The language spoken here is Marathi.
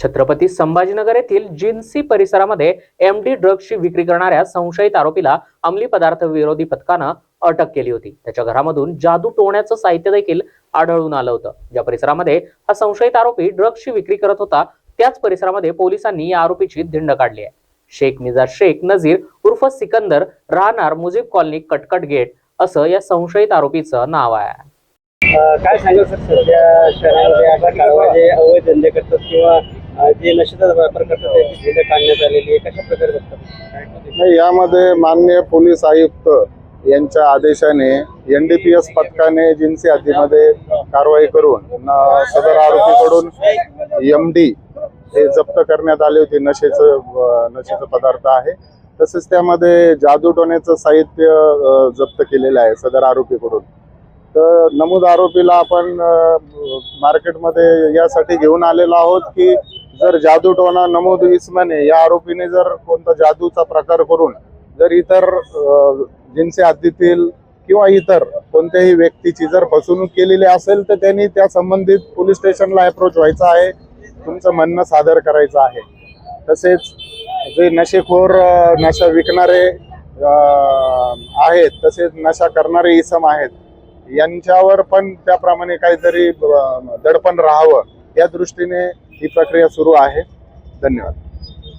छत्रपती संभाजीनगर येथील जिन्सी परिसरामध्ये एम डी ड्रग्जची विक्री करणाऱ्या संशयित आरोपीला अंमली पदार्थ विरोधी पथकानं अटक केली होती. त्याच्या घरामधून जादू टोण्याचं साहित्य देखील आढळून आलं होतं. ज्या परिसरामध्ये हा संशयित आरोपी ड्रग्जची विक्री करत होता त्याच परिसरामध्ये पोलिसांनी या आरोपीची धिंड काढली आहे. शेख मिजाज शेख नझीर उर्फ सिकंदर राहणार मुजीब कॉलनी कटकट गेट असं या संशयित आरोपीचं नाव आहे. काय सांगाल सर? सध्या शहरामध्ये अशा अवैध धंदे करतात किंवा जे नशेचा वापर करतात त्यांची झेंडे काढण्यात आलेली आहे कशा प्रकारे बघतात नाही यामध्ये माननीय पोलीस आयुक्त यांच्या आदेशाने एन डी पी एस पथकाने जिन्सी हद्दीमध्ये कारवाई करून सदर आरोपीकडून एम डी हे जप्त करण्यात आले होते नशेचं नशेचं पदार्थ आहे. तसेच त्यामध्ये जादू टोण्याचं साहित्य जप्त केलेलं आहे सदर आरोपीकडून. तर नमूद आरोपीला आपण मार्केटमध्ये यासाठी घेऊन आलेलो आहोत की जर जादू टोना नमूद विस्मने या आरोपीने जर कोणता जादूचा प्रकार करून जर इतर जिनसे हद्दीतील किंवा इतर कोणत्याही व्यक्तीची जर फसवणूक केलेली असेल तर त्यांनी त्या संबंधित पोलीस स्टेशनला अप्रोच व्हायचं आहे तुमचं म्हणणं सादर करायचं आहे. तसेच जे नशेखोर नशा विकणारे आहेत तसेच नशा करणारे इसम आहेत यांच्यावर पण त्याप्रमाणे काहीतरी दडपण राहावं या दृष्टीने ही प्रक्रिया सुरू आहे. धन्यवाद.